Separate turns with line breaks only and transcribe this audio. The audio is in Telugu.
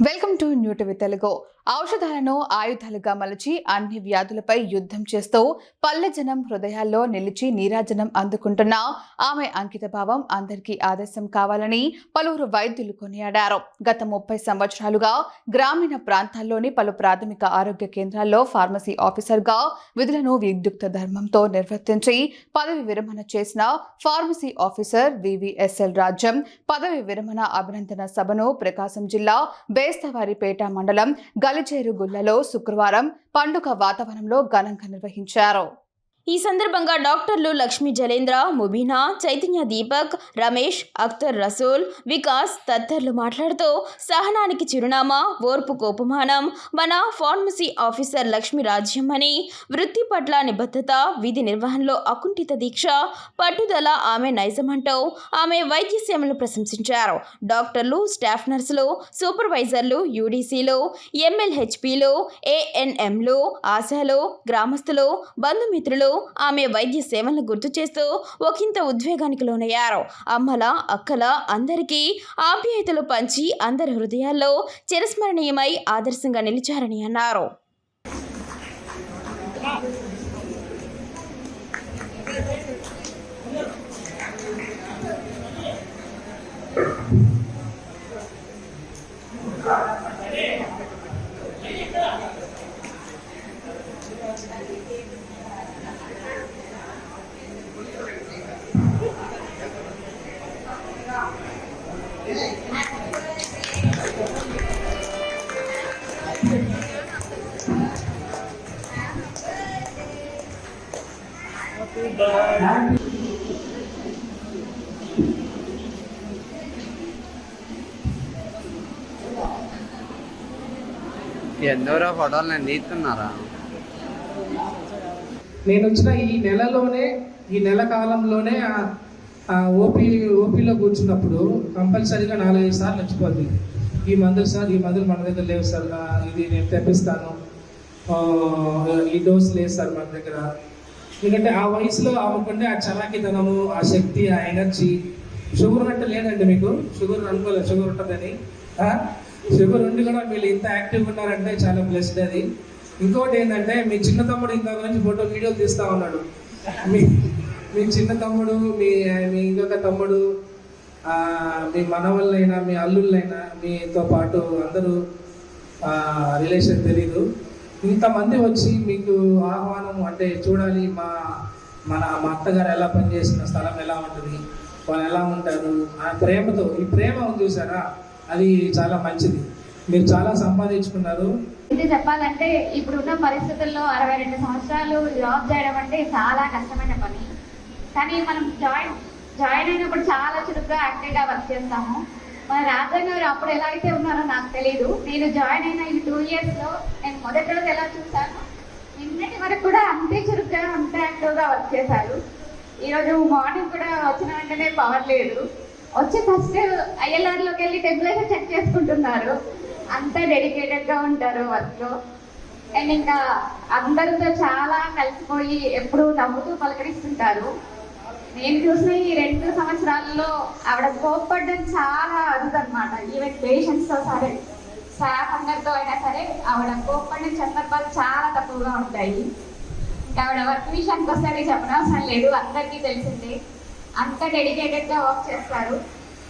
Welcome to new TV Telugu. ఔషధాలను ఆయుధాలుగా మలచి అన్ని వ్యాధులపై యుద్ధం చేస్తూ పల్లె జనం హృదయాల్లో నిలిచి నీరాజనం అందుకుంటున్న ఆమె అంకిత భావం అందరికీ ఆదర్శం కావాలని పలువురు వైద్యులు కొనియాడారు. గత ముప్పై సంవత్సరాలుగా గ్రామీణ ప్రాంతాల్లోని పలు ప్రాథమిక ఆరోగ్య కేంద్రాల్లో ఫార్మసీ ఆఫీసర్గా విధులను విద్యుక్త ధర్మంతో నిర్వర్తించి పదవి విరమణ చేసిన ఫార్మసీ ఆఫీసర్ వివిఎస్ఎల్ రాజ్యం పదవి విరమణ అభినందన సభను ప్రకాశం జిల్లా బేస్తవారిపేట మండలం గలిచేరు గుల్లలో శుక్రవారం పండుగ వాతావరణంలో ఘనంగా నిర్వహించారు.
ఈ సందర్భంగా డాక్టర్లు లక్ష్మీ జలేంద్ర ముబీనా చైతన్య దీపక్ రమేష్ అఖ్తర్ రసూల్ వికాస్ తదితరులు మాట్లాడుతూ సహనానికి చిరునామా ఓర్పు కోపమానం మన ఫార్మసీ ఆఫీసర్ లక్ష్మి రాజ్యం అని వృత్తి పట్ల నిబద్ధత విధి నిర్వహణలో అకుంఠిత దీక్ష పట్టుదల ఆమె నైజమంటూ ఆమె వైద్య సేవలను ప్రశంసించారు. డాక్టర్లు స్టాఫ్ నర్సులు సూపర్వైజర్లు యూడీసీలు ఎమ్మెల్హెచ్పీలు ఏఎన్ఎంలు ఆశాలు గ్రామస్తులు బంధుమిత్రులు ఆమె వైద్య సేవలను గుర్తు చేస్తూ ఒకంత ఉద్వేగానికి లోనయ్యారు. అమ్మల అక్కల అందరికీ ఆప్యాయతలు పంచి అందరి హృదయాల్లో చిరస్మరణీయమై ఆదర్శంగా నిలిచారని అన్నారు.
ఎన్నోరా ఫోటోలు నేను తీస్తున్నారా
నేను వచ్చిన ఈ నెలలోనే ఈ నెల కాలంలోనే ఆ- ఓపీ ఓపీలో కూర్చున్నప్పుడు కంపల్సరీగా నాలుగైదు సార్లు వచ్చిపోద్ది. ఈ మందులు సార్ ఈ మందులు మన దగ్గర లేవు సార్. ఇది నేను తెప్పిస్తాను. ఈ డోస్ లేదు సార్ మన దగ్గర. ఎందుకంటే ఆ వయసులో ఆమెకుండే ఆ చలాకితనము ఆ శక్తి ఆ ఎనర్జీ షుగర్ అంటే లేదండి మీకు? షుగర్ అనుకోలేదు షుగర్ ఉంటుందని. షుగర్ ఉండి కూడా మీరు ఇంత యాక్టివ్గా ఉన్నారంటే చాలా బ్లెస్డ్ అది. ఇంకోటి ఏంటంటే మీ చిన్న తమ్ముడు ఇంత గురించి ఫోటో వీడియో తీస్తా ఉన్నాడు. మీ మీ చిన్న తమ్ముడు మీ మీ ఇంకొక తమ్ముడు మీ మనవళ్ళైనా మీ అల్లుళ్ళైనా మీతో పాటు అందరూ రిలేషన్ తెలీదు. ఇంతమంది వచ్చి మీకు ఆహ్వానం అంటే చూడాలి మా మన మా అత్తగారు ఎలా పనిచేసిన స్థలం ఎలా ఉంటుంది వాళ్ళు ఎలా ఉంటారు ఆ ప్రేమతో ఈ ప్రేమ ఉంది చూసారా? అది చాలా మంచిది. మీరు చాలా సంపాదించుకున్నారు.
ఇది చెప్పాలంటే ఇప్పుడున్న పరిస్థితుల్లో అరవై రెండు సంవత్సరాలు జాబ్ చేయడం అంటే చాలా కష్టమైన పని. కానీ మనం జాయింట్ జాయిన్ అయినప్పుడు చాలా చురుగ్గా యాక్టివ్గా వర్క్ చేస్తాము. మన రాజా గారు అప్పుడు ఎలా అయితే ఉన్నారో నాకు తెలియదు నేను జాయిన్ అయిన ఈ టూ ఇయర్స్లో నేను మొదటి రోజు ఎలా చూశాను? నిన్నటి వరకు కూడా అంతే చురుగ్గా అంతే యాక్టివ్గా వర్క్ చేశారు. ఈరోజు మార్నింగ్ కూడా వచ్చిన వెంటనే పవర్ లేదు. వచ్చి ఫస్ట్ ఐఎల్ఆర్లోకి వెళ్ళి టెంపరేచర్ చెక్ చేసుకుంటున్నారు. అంత డెడికేటెడ్గా ఉంటారు వర్క్లో. అండ్ ఇంకా అందరితో చాలా కలిసిపోయి ఎప్పుడు నవ్వుతూ పలకరిస్తుంటారు. నేను చూసిన ఈ రెండు సంవత్సరాలలో ఆవిడ కోప్పడ్డం చాలా అరుదు అనమాట ఈవెన్ పేషెంట్స్తో సరే స్టాఫ్ అందరితో అయినా సరే ఆవిడ కోప్పడిన సందర్భాలు చాలా తక్కువగా ఉంటాయి. ఇంకా ఆవిడ వర్క్ విషయానికి వస్తే చెప్పనవసరం లేదు. అందరికీ తెలిసిందే. అంత డెడికేటెడ్గా వర్క్ చేస్తారు.